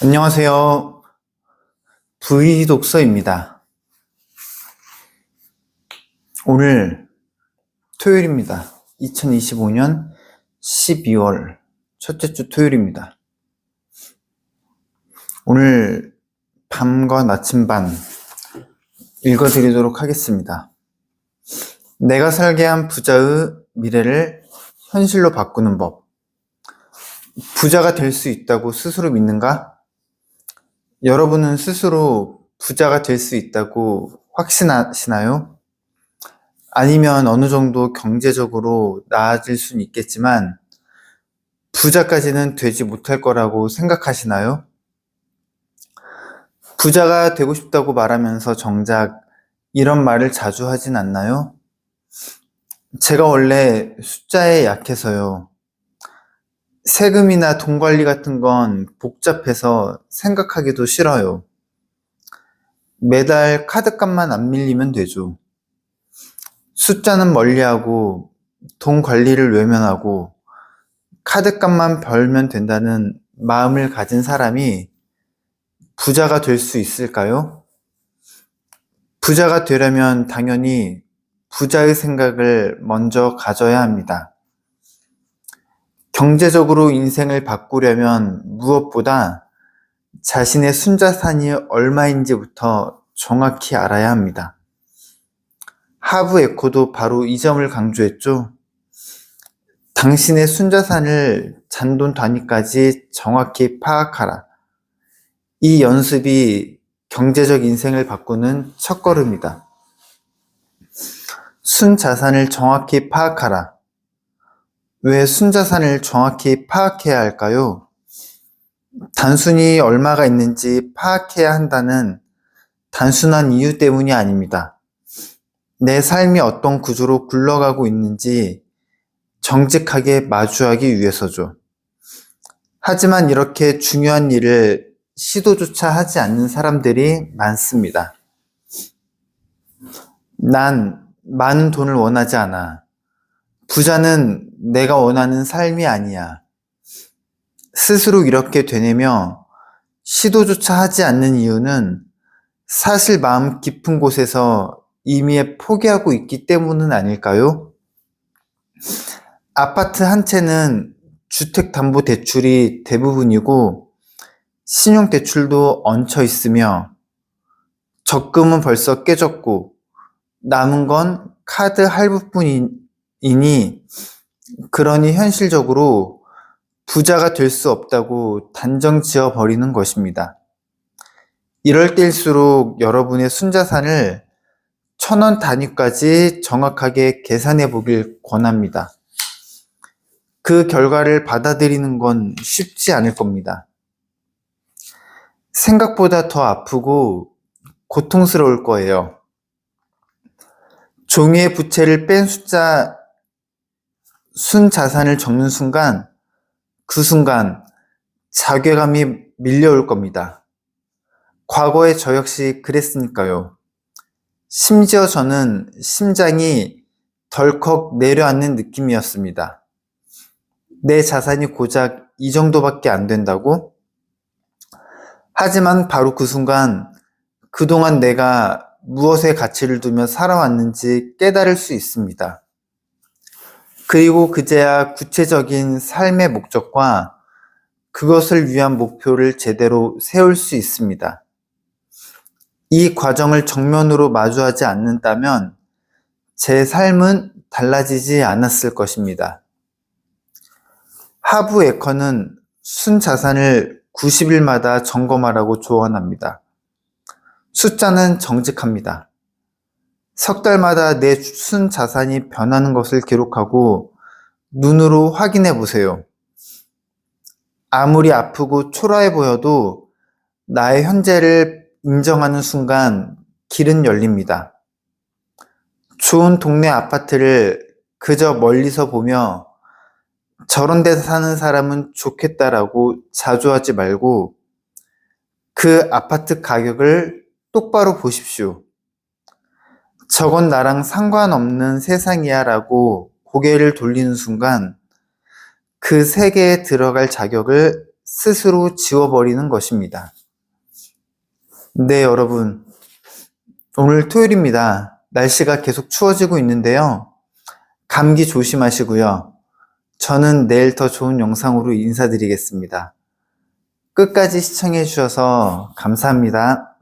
안녕하세요. V독서입니다. 오늘 토요일입니다. 2025년 12월 첫째 주 토요일입니다. 오늘 밤과 나침반 읽어드리도록 하겠습니다. 내가 살게 한 부자의 미래를 현실로 바꾸는 법. 부자가 될 수 있다고 스스로 믿는가? 여러분은 스스로 부자가 될 수 있다고 확신하시나요? 아니면 어느 정도 경제적으로 나아질 수는 있겠지만 부자까지는 되지 못할 거라고 생각하시나요? 부자가 되고 싶다고 말하면서 정작 이런 말을 자주 하진 않나요? 제가 원래 숫자에 약해서요. 세금이나 돈 관리 같은 건 복잡해서 생각하기도 싫어요. 매달 카드값만 안 밀리면 되죠. 숫자는 멀리하고 돈 관리를 외면하고 카드값만 벌면 된다는 마음을 가진 사람이 부자가 될 수 있을까요? 부자가 되려면 당연히 부자의 생각을 먼저 가져야 합니다. 경제적으로 인생을 바꾸려면 무엇보다 자신의 순자산이 얼마인지부터 정확히 알아야 합니다. 하부 에코도 바로 이 점을 강조했죠. 당신의 순자산을 잔돈 단위까지 정확히 파악하라. 이 연습이 경제적 인생을 바꾸는 첫 걸음이다. 순자산을 정확히 파악하라. 왜 순자산을 정확히 파악해야 할까요? 단순히 얼마가 있는지 파악해야 한다는 단순한 이유 때문이 아닙니다. 내 삶이 어떤 구조로 굴러가고 있는지 정직하게 마주하기 위해서죠. 하지만 이렇게 중요한 일을 시도조차 하지 않는 사람들이 많습니다. 난 많은 돈을 원하지 않아. 부자는 내가 원하는 삶이 아니야. 스스로 이렇게 되뇌며 시도조차 하지 않는 이유는 사실 마음 깊은 곳에서 이미 포기하고 있기 때문은 아닐까요? 아파트 한 채는 주택담보대출이 대부분이고 신용대출도 얹혀 있으며 적금은 벌써 깨졌고 남은 건 카드 할부뿐 이니 그러니 현실적으로 부자가 될 수 없다고 단정 지어 버리는 것입니다. 이럴 때일수록 여러분의 순자산을 천 원 단위까지 정확하게 계산해 보길 권합니다. 그 결과를 받아들이는 건 쉽지 않을 겁니다. 생각보다 더 아프고 고통스러울 거예요. 종이의 부채를 뺀 숫자 순 자산을 적는 순간 그 순간 자괴감이 밀려올 겁니다. 과거에 저 역시 그랬으니까요. 심지어 저는 심장이 덜컥 내려앉는 느낌이었습니다. 내 자산이 고작 이 정도밖에 안 된다고? 하지만 바로 그 순간 그동안 내가 무엇에 가치를 두며 살아왔는지 깨달을 수 있습니다. 그리고 그제야 구체적인 삶의 목적과 그것을 위한 목표를 제대로 세울 수 있습니다. 이 과정을 정면으로 마주하지 않는다면 제 삶은 달라지지 않았을 것입니다. 하부 에커는 순자산을 90일마다 점검하라고 조언합니다. 숫자는 정직합니다. 석 달마다 내 순 자산이 변하는 것을 기록하고 눈으로 확인해 보세요. 아무리 아프고 초라해 보여도 나의 현재를 인정하는 순간 길은 열립니다. 좋은 동네 아파트를 그저 멀리서 보며 저런 데 사는 사람은 좋겠다라고 자주하지 말고 그 아파트 가격을 똑바로 보십시오. 저건 나랑 상관없는 세상이야 라고 고개를 돌리는 순간 그 세계에 들어갈 자격을 스스로 지워버리는 것입니다. 네, 여러분. 오늘 토요일입니다. 날씨가 계속 추워지고 있는데요. 감기 조심하시고요. 저는 내일 더 좋은 영상으로 인사드리겠습니다. 끝까지 시청해 주셔서 감사합니다.